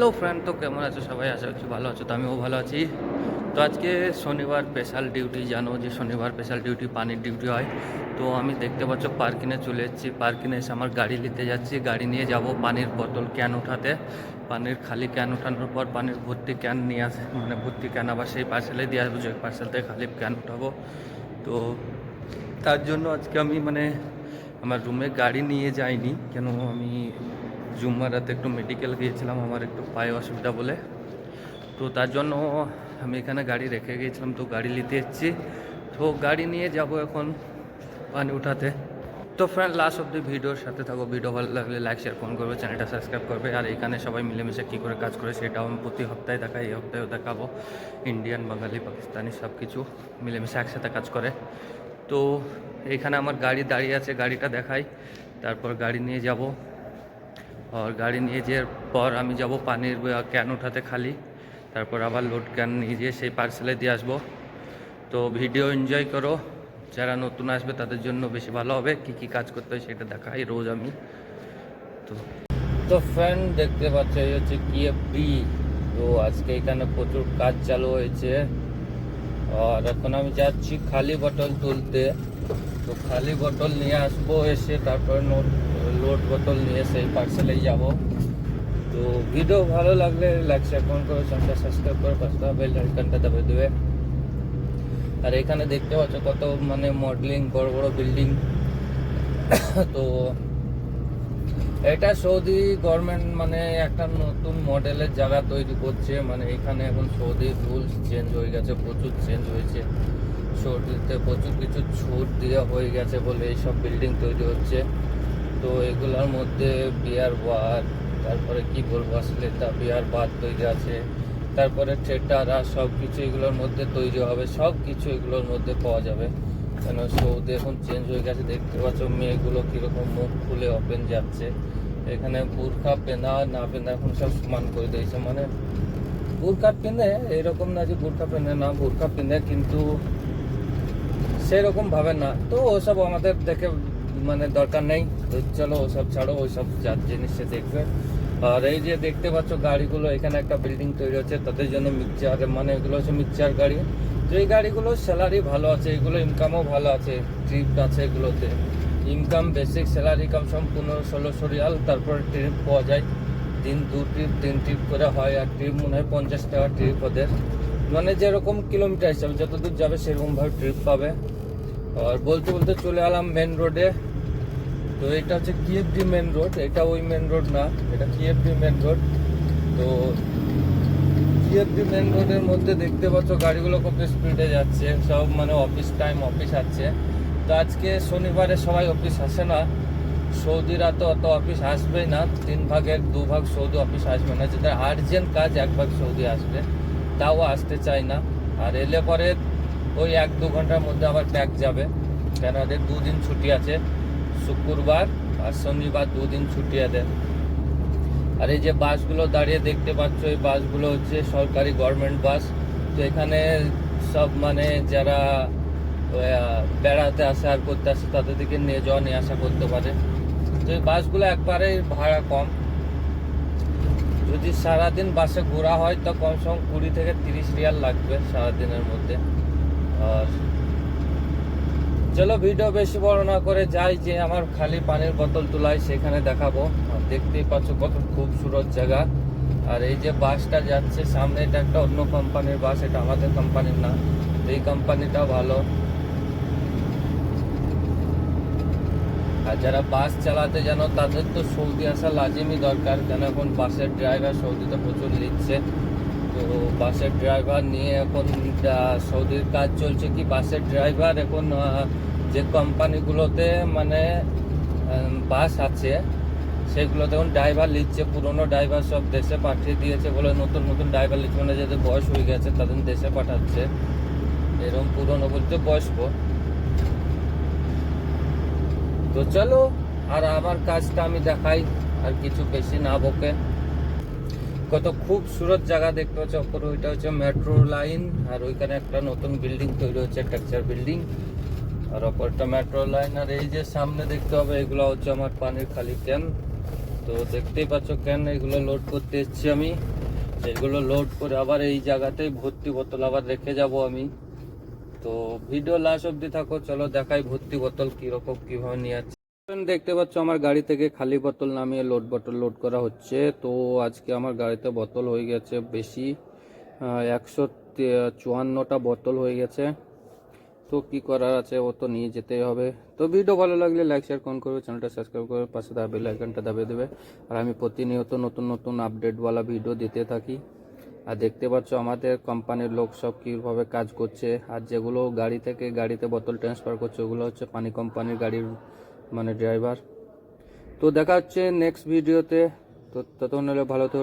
Hello friend তো কেমন আছো? সবাই আশা করছি ভালো আছো, তো আমিও ভালো আছি। তো আজকে শনিবার স্পেশাল ডিউটি জানো যে শনিবার স্পেশাল ডিউটি পানির ডিউটি হয়। তো আমি দেখতে পাচ্ছ পার্কিনে চলে এসেছি। পার্কিনে এসে আমার গাড়ি নিতে যাচ্ছি। গাড়ি নিয়ে যাব পানির বোতল ক্যান উঠাতে। পানির খালি ক্যান উঠানোর পর পানির ভর্তি ক্যান নিয়ে আসে মানে ভর্তি ক্যান আবার সেই পার্সেলে দিয়ে আসব, যে পার্সেল থেকে খালি ক্যান উঠাবো। তো তার জন্য আজকে আমি মানে আমার রুমে গাড়ি নিয়ে যাইনি, কেন আমি জুম্মার রাতে একটু মেডিকেল গিয়েছিলাম, আমার একটু পায়ে অসুবিধা বলে। তো তার জন্য আমি এখানে গাড়ি রেখে গিয়েছিলাম, তো গাড়ি নিতে এসেছি। তো গাড়ি নিয়ে যাব এখন পানি উঠাতে। তো ফ্রেন্ড লাস্ট অব দি ভিডিওর সাথে থাকো। ভিডিও ভালো লাগলে লাইক শেয়ার ফোন করবে চ্যানেলটা সাবস্ক্রাইব করবে। আর এখানে সবাই মিলেমিশে কী করে কাজ করে সেটাও আমি প্রতি সপ্তাহে দেখাই, এই সপ্তাহেও দেখাবো। ইন্ডিয়ান বাঙালি পাকিস্তানি সব কিছু মিলেমিশে একসাথে কাজ করে। তো এখানে আমার গাড়ি দাঁড়িয়ে আছে, গাড়িটা দেখাই। তারপর গাড়ি নিয়ে যাব। আর গাড়ি নিয়ে যাওয়ার পর আমি যাব পানির ক্যান উঠাতে খালি। তারপর আবার লোড ক্যান নিয়ে গিয়ে সেই পার্সেলে দিয়ে আসব। তো ভিডিও এনজয় করো। যারা নতুন আসবে তাদের জন্য বেশি ভালো হবে। কি কি কাজ করতে হয় সেটা দেখাই রোজ আমি। তো তো ফ্রেন্ড দেখতে পাচ্ছ, এই হচ্ছে কিএফডি তো আজকে এখানে প্রচুর কাজ চালু হয়েছে। আর এখন আমি যাচ্ছি খালি বটল তুলতে। তো খালি বটল নিয়ে আসব এসে, তারপরে নোট লোড বোতল নিয়ে সেই পার্সেলেই যাব। তো ভিডিও ভালো লাগলে লাইক শেয়ার কমেন্ট করে চ্যানেলটা সাবস্ক্রাইব করে পাঁচটা বেল আইকনটা দাবিয়ে দেবে। আর এখানে দেখতে পাচ্ছ কত মানে মডেলিং বড় বড় বিল্ডিং তো এটা সৌদি গভর্নমেন্ট মানে একটা নতুন মডেলের জায়গা তৈরি করছে। মানে এখানে এখন সৌদির রুলস চেঞ্জ হয়ে গেছে, প্রচুর চেঞ্জ হয়েছে। সৌদিতে প্রচুর কিছু ছুট দেওয়া হয়ে গেছে বলে এইসব বিল্ডিং তৈরি হচ্ছে। তো এগুলোর মধ্যে বিয়ার বার, তারপরে কি বলব আসলে, তা বিয়ার বার তৈরি আছে, তারপরে থিয়েটার আর সব কিছু এগুলোর মধ্যে তৈরি হবে সব কিছু এগুলোর মধ্যে পাওয়া যাবে। কেন সৌদি এখন চেঞ্জ হয়ে গেছে, দেখতে পাচ্ছ মেয়েগুলো কীরকম মুখ খুলে ওপেন যাচ্ছে। এখানে বুরখা পেনা না পেনা এখন সব সমান করে দিয়েছে মানে বুরখা পেনে এরকম না যে বুরখা পেনে না, বুরখা পেনে কিন্তু সেরকম ভাবে না। তো ওসব আমাদের দেখে মানে দরকার নেই। চলো, ওসব ছাড়ো ওইসব যার জিনিস সে দেখবে। আর এই যে দেখতে পাচ্ছ গাড়িগুলো, এখানে একটা বিল্ডিং তৈরি হচ্ছে, তাদের জন্য মিক্সচার মানে এগুলো হচ্ছে মিক্সচার গাড়ি। তো এই গাড়িগুলোর স্যালারি ভালো আছে, এগুলো ইনকামও ভালো আছে ট্রিপ আছে এগুলোতে। ইনকাম বেসিক স্যালারি কম সম পনেরো ষোলোশো রিয়াল তারপরে ট্রিপ পাওয়া যায়। দিন দু ট্রিপ তিন ট্রিপ করে হয়, আর ট্রিপ মনে হয় পঞ্চাশ টাকা ট্রিপ ওদের। মানে যেরকম কিলোমিটার হিসাবে, যতদূর যাবে সেরকমভাবে ট্রিপ পাবে। আর বলতে বলতে চলে এলাম মেন রোডে তো এটা হচ্ছে কিএফডি মেন রোড এটা ওই মেন রোড না, এটা কিএফডি মেন রোড তো কিএফডি মেন রোডের মধ্যে দেখতে পাচ্ছ গাড়িগুলো কত স্পিডে যাচ্ছে, সব মানে অফিস টাইম অফিস আছে। তো আজকে শনিবারে সবাই অফিস আসে না, সৌদিরা তো অত অফিস আসবেই না, তিন ভাগের দু ভাগ সৌদি অফিস আসবে না। যেটা আর্জেন্ট কাজ, এক ভাগ সৌদি আসবে, তাও আসতে চায় না। আর এলে পরে ওই এক দু ঘণ্টার মধ্যে আবার ব্যাক যাবে। কেন ওদের দুদিন ছুটি আছে। শুক্রবার আর শনিবার দুদিন ছুটি আছে আর এই যে বাসগুলো দাঁড়িয়ে দেখতে পাচ্ছ, এই বাসগুলো হচ্ছে সরকারি গভর্নমেন্ট বাস। তো এখানে সব মানে যারা বেড়াতে আসে আর করতে আসে, তাদের দিকে নিয়ে যাওয়া, নিয়ে আসা করতে পারে। তো এই বাসগুলো একবারে ভাড়া কম। যদি সারাদিন বাসে ঘোরা হয়, তো কমসে কম কুড়ি থেকে তিরিশ রিয়াল লাগবে সারাদিনের মধ্যে। আর চলো ভিডিও বেশি বড় না করে যাই যে আমার খালি পানির বোতল তোলাই সেখানে দেখাবো। দেখতেই পাচ্ছ কত খুবসুরত জায়গা। আর এই যে বাসটা যাচ্ছে, সামনে এটা একটা অন্য কোম্পানির বাস, এটা আমাদের কোম্পানির না। এই কোম্পানিটা ভালো। আর যারা বাস চালাতে জানো, তাদের তো সৌদি আসা লাজিমই দরকার। কেন এখন বাসের ড্রাইভার সৌদিতে প্রচুর নিচ্ছে। তো বাসের ড্রাইভার নিয়ে এখন সৌদির কাজ চলছে কি? বাসের ড্রাইভার এখন যে কোম্পানিগুলোতে মানে বাস আছে, সেগুলোতে এখন ড্রাইভার নিচ্ছে। পুরনো ড্রাইভার সব দেশে পাঠিয়ে দিয়েছে বলে নতুন নতুন ড্রাইভার নিচ্ছে। মানে যাদের বয়স হয়ে গেছে, তাদের দেশে পাঠাচ্ছে। এরকম পুরনো বলতে বয়স্ক। তো চলো, আর আমার কাজটা আমি দেখাই, আর কিছু বেশি না বকে। কত খুব সুরত জায়গা দেখতে পাচ্ছ, অপর ওইটা হচ্ছে মেট্রো লাইন আর ওইখানে একটা নতুন বিল্ডিং তৈরি হচ্ছে টেক্সচার বিল্ডিং আর অপরটা মেট্রো লাইন আর এই যে সামনে দেখতে হবে, এগুলো হচ্ছে আমার পানির খালি ক্যান তো দেখতেই পাচ্ছ ক্যান এগুলো লোড করতে এসেছি আমি। এগুলো লোড করে আবার এই জায়গাতেই ভর্তি বোতল আবার রেখে যাব আমি। তো ভিডিও লাস্ট অব্দি থাকো, চলো দেখাই ভর্তি বোতল কীরকম, কীভাবে নিয়ে দেখতে পাচ্ছ আমার গাড়ি থেকে খালি বোতল নামিয়ে লোড বোতল লোড করা হচ্ছে। তো আজকে আমার গাড়িতে বোতল হয়ে গেছে বেশি একশো চুয়ান্নটা বোতল হয়ে গেছে। তো কি করার আছে, ও তো নিয়ে যেতেই হবে। তো ভিডিও ভালো লাগলে লাইক শেয়ার কমেন্ট করবে চ্যানেলটা সাবস্ক্রাইব করবে, পাশে দেওয়া বেল আইকনটা দাবিয়ে দেবে। আর আমি প্রতিনিয়ত নতুন নতুন আপডেটওয়ালা ভিডিও দিতে থাকি। আর দেখতে পাচ্ছ আমাদের কোম্পানির লোক সব কীভাবে কাজ করছে। আর যেগুলো গাড়ি থেকে গাড়িতে বোতল ট্রান্সফার করছে, ওগুলো হচ্ছে পানি কোম্পানির গাড়ির মানে ড্রাইভার তো দেখা হচ্ছে নেক্সট ভিডিওতে তো। ততক্ষণ হলে ভালো তো